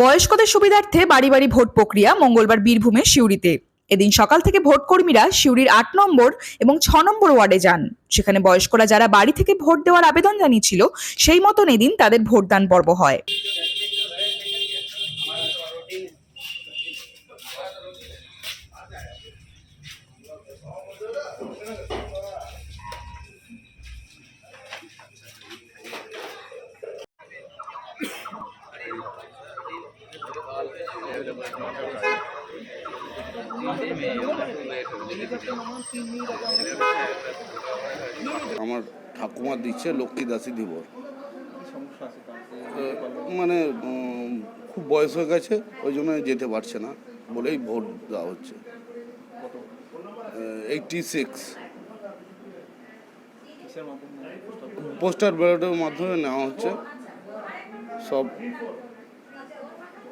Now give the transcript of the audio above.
বয়স্কদের সুবিধার্থে বাড়ি বাড়ি ভোট প্রক্রিয়া মঙ্গলবার বীরভূমের সিউড়িতে। এদিন সকাল থেকে ভোট কর্মীরা সিউড়ির আট নম্বর এবং ছ নম্বর ওয়ার্ডে যান। সেখানে বয়স্করা যারা বাড়ি থেকে ভোট দেওয়ার আবেদন জানিয়েছিল, সেই মতন এদিন তাদের ভোটদান পর্ব হয়। আমার ঠাকুমা দিচ্ছে লক্ষ্মী দাসী ধীবর মানে খুব বয়স হয়ে গেছে, ওই জন্য যেতে পারছে না বলেই ভোট দেওয়া হচ্ছে। এইটটি সিক্স পোস্টার ব্যালটের মাধ্যমে নেওয়া হচ্ছে। সব